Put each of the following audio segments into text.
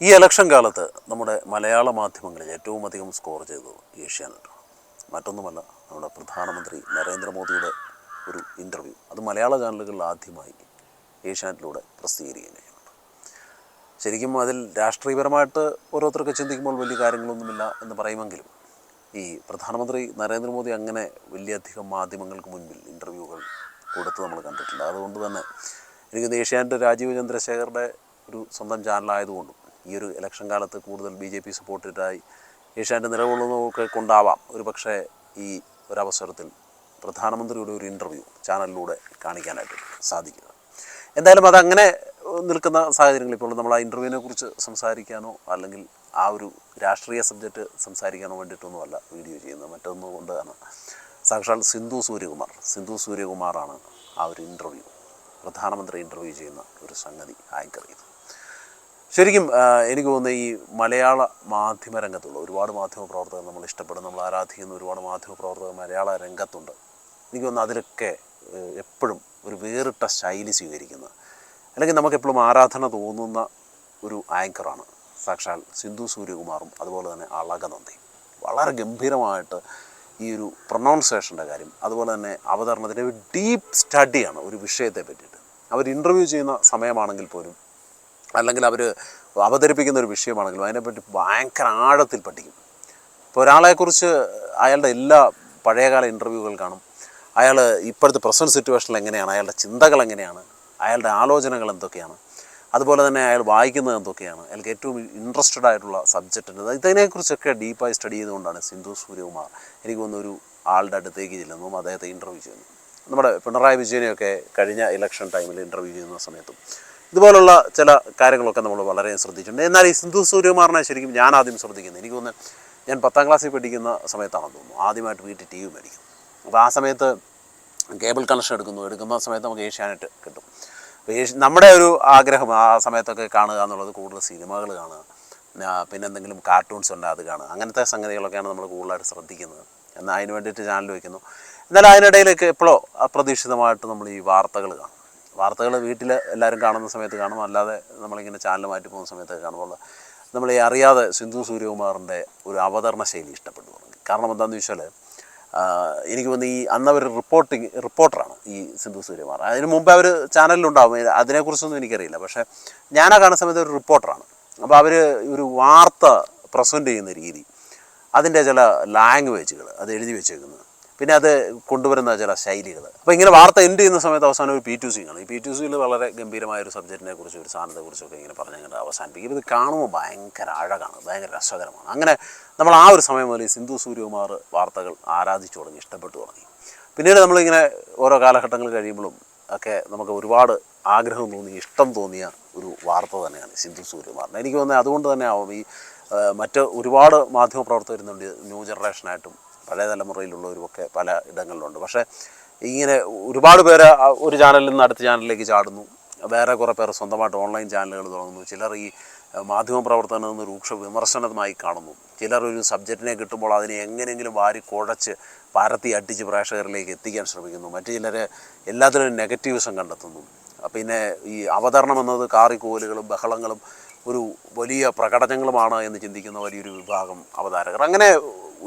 ഈ ഇലക്ഷൻ കാലത്ത് നമ്മുടെ മലയാള മാധ്യമങ്ങളിൽ ഏറ്റവും അധികം സ്കോർ ചെയ്തത് ഏഷ്യാനെറ്റാണ് മറ്റൊന്നുമല്ല നമ്മുടെ പ്രധാനമന്ത്രി നരേന്ദ്രമോദിയുടെ ഒരു ഇന്റർവ്യൂ അത് മലയാള ചാനലുകളിൽ ആദ്യമായി ഏഷ്യാനെറ്റിലൂടെ പ്രസിദ്ധീകരിക്കുകയും ചെയ്യുന്നുണ്ട് ശരിക്കും അതിൽ രാഷ്ട്രീയപരമായിട്ട് ഓരോരുത്തർക്ക് ചിന്തിക്കുമ്പോൾ വലിയ കാര്യങ്ങളൊന്നുമില്ല എന്ന് പറയുമെങ്കിലും ഈ പ്രധാനമന്ത്രി നരേന്ദ്രമോദി അങ്ങനെ വലിയധികം മാധ്യമങ്ങൾക്ക് മുൻപിൽ ഇന്റർവ്യൂകൾ കൊടുത്ത് നമ്മൾ കണ്ടിട്ടുണ്ട്. അതുകൊണ്ട് തന്നെ എനിക്ക് ഏഷ്യാനെറ്റ് രാജീവ് ചന്ദ്രശേഖറുടെ ഒരു സ്വന്തം ചാനലായതുകൊണ്ടും ഈ ഒരു ഇലക്ഷൻ കാലത്ത് കൂടുതൽ ബി ജെ പി സപ്പോർട്ടഡായി ഏഷ്യാന്റെ നിലകൊള്ളുന്നതൊക്കെ കൊണ്ടാവാം. ഒരു പക്ഷേ ഈ ഒരവസരത്തിൽ പ്രധാനമന്ത്രിയുടെ ഒരു ഇന്റർവ്യൂ ചാനലിലൂടെ കാണിക്കാനായിട്ട് സാധിക്കുക. എന്തായാലും അതങ്ങനെ നിൽക്കുന്ന സാഹചര്യങ്ങളിൽ ഇപ്പോൾ നമ്മൾ ആ ഇന്റർവ്യൂവിനെ കുറിച്ച് സംസാരിക്കാനോ അല്ലെങ്കിൽ ആ ഒരു രാഷ്ട്രീയ സബ്ജക്റ്റ് സംസാരിക്കാനോ വേണ്ടിയിട്ടൊന്നുമല്ല വീഡിയോ ചെയ്യുന്നത്. മറ്റൊന്നും കൊണ്ടാണ് സാക്ഷാൽ സിന്ധു സൂര്യകുമാർ. സിന്ധു സൂര്യകുമാറാണ് ആ ഒരു ഇന്റർവ്യൂ പ്രധാനമന്ത്രി ഇന്റർവ്യൂ ചെയ്യുന്ന ഒരു സംഗതി ആങ്കർ ശരിക്കും എനിക്ക് തോന്നുന്നത് ഈ മലയാള മാധ്യമ രംഗത്തുള്ള ഒരുപാട് മാധ്യമ പ്രവർത്തകർ നമ്മൾ ഇഷ്ടപ്പെടുന്നു. നമ്മൾ ആരാധിക്കുന്ന ഒരുപാട് മാധ്യമ പ്രവർത്തകർ മലയാള രംഗത്തുണ്ട്. എനിക്ക് തോന്നുന്നു അതിലൊക്കെ എപ്പോഴും ഒരു വേറിട്ട ശൈലി സ്വീകരിക്കുന്ന അല്ലെങ്കിൽ നമുക്കെപ്പോഴും ആരാധന തോന്നുന്ന ഒരു ആങ്കറാണ്. സാക്ഷാൽ സിന്ധു സൂര്യകുമാറും അതുപോലെ തന്നെ അളകനന്ദി വളരെ ഗംഭീരമായിട്ട് ഈ ഒരു പ്രൊണൗൺസിയേഷന്റെ കാര്യം അതുപോലെ തന്നെ അവതരണത്തിന്റെ ഒരു ഡീപ്പ് സ്റ്റഡിയാണ് ഒരു വിഷയത്തെ പറ്റിയിട്ട്. അവർ ഇന്റർവ്യൂ ചെയ്യുന്ന സമയമാണെങ്കിൽ പോലും അല്ലെങ്കിൽ അവർ അവതരിപ്പിക്കുന്ന ഒരു വിഷയമാണെങ്കിലും അതിനെപ്പറ്റി ഭയങ്കര ആഴത്തിൽ പഠിക്കും. ഇപ്പോൾ ഒരാളെക്കുറിച്ച് അയാളുടെ എല്ലാ പഴയകാല ഇന്റർവ്യൂകൾ കാണും. അയാൾ ഇപ്പോഴത്തെ പ്രസന്റ് സിറ്റുവേഷനിൽ എങ്ങനെയാണ്? അയാളുടെ ചിന്തകൾ എങ്ങനെയാണ്? അയാളുടെ ആലോചനകൾ എന്തൊക്കെയാണ്? അതുപോലെ തന്നെ അയാൾ വായിക്കുന്നത് എന്തൊക്കെയാണ്? അയാൾക്ക് ഏറ്റവും ഇൻട്രസ്റ്റഡ് ആയിട്ടുള്ള സബ്ജക്റ്റ് ഉണ്ട് ഇതിനെക്കുറിച്ചൊക്കെ ഡീപ്പായി സ്റ്റഡി ചെയ്തുകൊണ്ടാണ് സിന്ധു സൂര്യകുമാർ എനിക്ക് തോന്നുന്നു ഒരു ആളുടെ അടുത്തേക്ക് ചെല്ലുന്നു അദ്ദേഹത്തെ ഇന്റർവ്യൂ ചെയ്യുന്നു നമ്മുടെ പിണറായി വിജയനെയൊക്കെ കഴിഞ്ഞ ഇലക്ഷൻ ടൈമിൽ ഇന്റർവ്യൂ ചെയ്യുന്ന സമയത്തും ഇതുപോലുള്ള ചില കാര്യങ്ങളൊക്കെ നമ്മൾ വളരെ ശ്രദ്ധിച്ചിട്ടുണ്ട്. എന്നാൽ ഈ സിന്ധു സൂര്യകുമാറിനെ ശരിക്കും ഞാൻ ആദ്യം ശ്രദ്ധിക്കുന്നത് എനിക്ക് തോന്നുന്നു ഞാൻ പത്താം ക്ലാസ്സിൽ പഠിക്കുന്ന സമയത്താണെന്ന് തോന്നുന്നു. ആദ്യമായിട്ട് വീട്ടിൽ ടി വി മേടിക്കും. അപ്പോൾ ആ സമയത്ത് കേബിൾ കണക്ഷൻ എടുക്കുന്നു. എടുക്കുന്ന സമയത്ത് നമുക്ക് ഏഷ്യാനെറ്റ് കിട്ടും. അപ്പോൾ ഏഷ്യ നമ്മുടെ ഒരു ആഗ്രഹം ആ സമയത്തൊക്കെ കാണുക എന്നുള്ളത് കൂടുതൽ സിനിമകൾ കാണുക. പിന്നെ എന്തെങ്കിലും കാർട്ടൂൺസ് ഉണ്ട് അത് കാണുക. അങ്ങനത്തെ സംഗതികളൊക്കെയാണ് നമ്മൾ കൂടുതലായിട്ട് ശ്രദ്ധിക്കുന്നത്. എന്നാൽ അതിന് വേണ്ടിയിട്ട് ചാനൽ വയ്ക്കുന്നു എന്നാൽ അതിനിടയിലൊക്കെ എപ്പോഴോ അപ്രതീക്ഷിതമായിട്ട് നമ്മൾ ഈ വാർത്തകൾ കാണും. വാർത്തകൾ വീട്ടിൽ എല്ലാവരും കാണുന്ന സമയത്ത് കാണും. അല്ലാതെ നമ്മളിങ്ങനെ ചാനൽ മാറ്റി പോകുന്ന സമയത്തൊക്കെ കാണുമ്പോൾ നമ്മൾ ഈ അറിയാതെ സിന്ധു സൂര്യകുമാറിന്റെ ഒരു അവതരണ ശൈലി ഇഷ്ടപ്പെട്ടു തുടങ്ങി കാരണം എന്താണെന്ന് വെച്ചാൽ എനിക്ക് തോന്നുന്നു ഈ അന്ന് അവർ റിപ്പോർട്ടിങ് റിപ്പോർട്ടറാണ് ഈ സിന്ധു സൂര്യകുമാർ. അതിന് മുമ്പ് അവർ ചാനലിലുണ്ടാവും അതിനെക്കുറിച്ചൊന്നും എനിക്കറിയില്ല. പക്ഷേ ഞാനാ കാണുന്ന സമയത്ത് ഒരു റിപ്പോർട്ടറാണ് അപ്പോൾ അവർ ഒരു വാർത്ത പ്രസന്റ് ചെയ്യുന്ന രീതി അതിന്റെ ചില ലാംഗ്വേജുകൾ അത് എഴുതി വെച്ചേക്കുന്നത്. പിന്നെ അത് കൊണ്ടുവരുന്ന ചില ശൈലികൾ അപ്പോൾ ഇങ്ങനെ വാർത്ത എൻഡ് ചെയ്യുന്ന സമയത്ത് അവസാനം ഒരു പി ടു സി ആണ് ഈ പി ടു സിയിൽ വളരെ ഗംഭീരമായ ഒരു സബ്ജക്റ്റിനെ കുറിച്ച് ഒരു സാധനത്തെക്കുറിച്ചൊക്കെ ഇങ്ങനെ പറഞ്ഞ് അങ്ങോട്ട് അവസാനിപ്പിക്കും. ഇത് കാണുമ്പോൾ ഭയങ്കര അഴകാണ് ഭയങ്കര രസകരമാണ്. അങ്ങനെ നമ്മൾ ആ ഒരു സമയം മുതൽ സിന്ധു സൂര്യകുമാർ വാർത്തകൾ ആരാധിച്ചു തുടങ്ങി ഇഷ്ടപ്പെട്ടു തുടങ്ങി. പിന്നീട് നമ്മളിങ്ങനെ ഓരോ കാലഘട്ടങ്ങൾ കഴിയുമ്പോഴും ഒക്കെ നമുക്ക് ഒരുപാട് ആഗ്രഹം തോന്നി ഇഷ്ടം തോന്നിയ ഒരു വാർത്ത തന്നെയാണ് സിന്ധു സൂര്യകുമാറിന്. എനിക്ക് തോന്നുന്നത് അതുകൊണ്ട് തന്നെ ആവും ഈ മറ്റ് ഒരുപാട് മാധ്യമ പ്രവർത്തകർ വരുന്നുണ്ട് ന്യൂ ജനറേഷനായിട്ടും പഴയ തലമുറയിലുള്ളവരുമൊക്കെ പല ഇടങ്ങളിലുണ്ട്. പക്ഷേ ഇങ്ങനെ ഒരുപാട് പേര് ഒരു ചാനലിൽ നിന്ന് അടുത്ത ചാനലിലേക്ക് ചാടുന്നു. വേറെ കുറേ പേർ സ്വന്തമായിട്ട് ഓൺലൈൻ ചാനലുകൾ തുടങ്ങുന്നു. ചിലർ ഈ ആ, മാധ്യമ പ്രവർത്തനത്തിൽ നിന്ന് രൂക്ഷ വിമർശനമായി കാണുന്നു. ചിലർ ഒരു സബ്ജക്റ്റിനെ കിട്ടുമ്പോൾ അതിനെ എങ്ങനെയെങ്കിലും വാരി കുഴച്ച് പരത്തി അടിച്ച് പ്രേക്ഷകരിലേക്ക് എത്തിക്കാൻ ശ്രമിക്കുന്നു. മറ്റു ചിലർ എല്ലാത്തിനും നെഗറ്റീവ്സും കണ്ടെത്തുന്നു. പിന്നെ ഈ അവതരണം എന്നത് കാറിക്കോലുകളും ബഹളങ്ങളും ഒരു വലിയ പ്രകടനങ്ങളുമാണ് എന്ന് ചിന്തിക്കുന്ന വലിയൊരു വിഭാഗം അവതാരകർ. അങ്ങനെ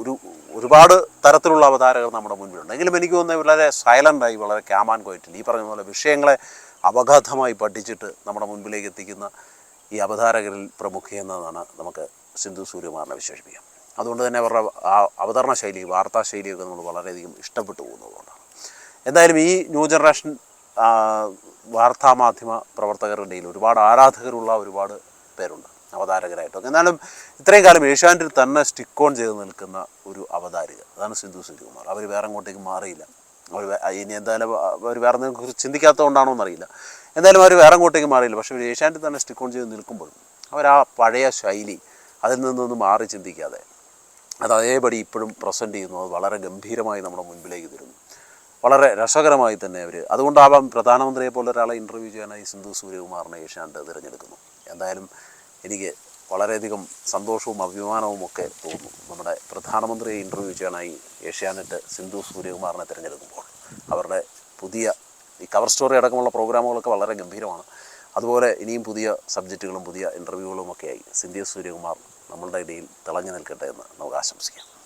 ഒരു ഒരുപാട് തരത്തിലുള്ള അവതാരകർ നമ്മുടെ മുന്നിലുണ്ട് എങ്കിലും എനിക്ക് തോന്നുന്നത് വളരെ സൈലന്റായി വളരെ ക്യാമാൻ കോയറ്റിൽ ഈ പറഞ്ഞ പോലെ വിഷയങ്ങളെ അപഘാതമായി പഠിച്ചിട്ട് നമ്മുടെ മുൻപിലേക്ക് എത്തിക്കുന്ന ഈ അവതാരകരിൽ പ്രമുഖയെന്നതാണ് നമുക്ക് സിന്ധു സൂര്യകുമാറിനെ വിശേഷിപ്പിക്കാം. അതുകൊണ്ട് തന്നെ അവരുടെ ആ അവതരണ ശൈലി വാർത്താ ശൈലിയൊക്കെ നമ്മൾ വളരെയധികം ഇഷ്ടപ്പെട്ടു പോകുന്നതുകൊണ്ടാണ്. എന്തായാലും ഈ ന്യൂ ജനറേഷൻ വാർത്താ വാർത്താമാധ്യമ പ്രവർത്തകരുടെ ഇടയിൽ ഒരുപാട് ആരാധകരുള്ള ഒരുപാട് പേരുണ്ട്. അവതാരകരായിട്ടൊക്കെ. എന്നാലും ഇത്രയും കാലം ഏഷ്യാനെറ്റിൽ തന്നെ സ്റ്റിക്ക് ഓൺ ചെയ്ത് നിൽക്കുന്ന ഒരു അവതാരിക അതാണ് സിന്ധു സൂര്യകുമാർ അവർ വേറെ അങ്ങോട്ടേക്ക് മാറിയില്ല. അവർ ഇനി എന്തായാലും അവർ വേറെ കുറിച്ച് ചിന്തിക്കാത്തതുകൊണ്ടാണോ എന്നറിയില്ല. എന്തായാലും അവർ വേറെ അങ്ങോട്ടേക്ക് മാറിയില്ല. പക്ഷേ ഏഷ്യാനെറ്റിൽ തന്നെ സ്റ്റിക്ക് ഓൺ ചെയ്ത് നിൽക്കുമ്പോൾ അവർ ആ പഴയ ശൈലി അതിൽ നിന്നൊന്നും മാറി ചിന്തിക്കാതെ അത് അതേപടി ഇപ്പോഴും പ്രസന്റ് ചെയ്യുന്നു. അത് വളരെ ഗംഭീരമായി നമ്മുടെ മുൻപിലേക്ക് തരുന്നു വളരെ രസകരമായി തന്നെ അവർ അതുകൊണ്ടാവാം പ്രധാനമന്ത്രിയെ പോലെ ഒരാളെ ഇന്റർവ്യൂ ചെയ്യാനായി സിന്ധു സൂര്യകുമാറിനെ ഏഷ്യാനെറ്റ് തിരഞ്ഞെടുക്കുന്നു. എന്തായാലും എനിക്ക് വളരെയധികം സന്തോഷവും അഭിമാനവും ഒക്കെ തോന്നുന്നു നമ്മുടെ പ്രധാനമന്ത്രിയെ ഇന്റർവ്യൂ ചെയ്യാനായി ഏഷ്യാനെറ്റ് സിന്ധു സൂര്യകുമാറിനെ തിരഞ്ഞെടുക്കുമ്പോൾ. അവരുടെ പുതിയ ഈ കവർ സ്റ്റോറി അടക്കമുള്ള പ്രോഗ്രാമുകളൊക്കെ വളരെ ഗംഭീരമാണ്. അതുപോലെ ഇനിയും പുതിയ സബ്ജക്റ്റുകളും പുതിയ ഇന്റർവ്യൂകളും ഒക്കെയായി സിന്ധ്യ സൂര്യകുമാർ നമ്മളുടെ ഇടയിൽ തിളങ്ങി നിൽക്കട്ടെ എന്ന് നമുക്ക് ആശംസിക്കാം.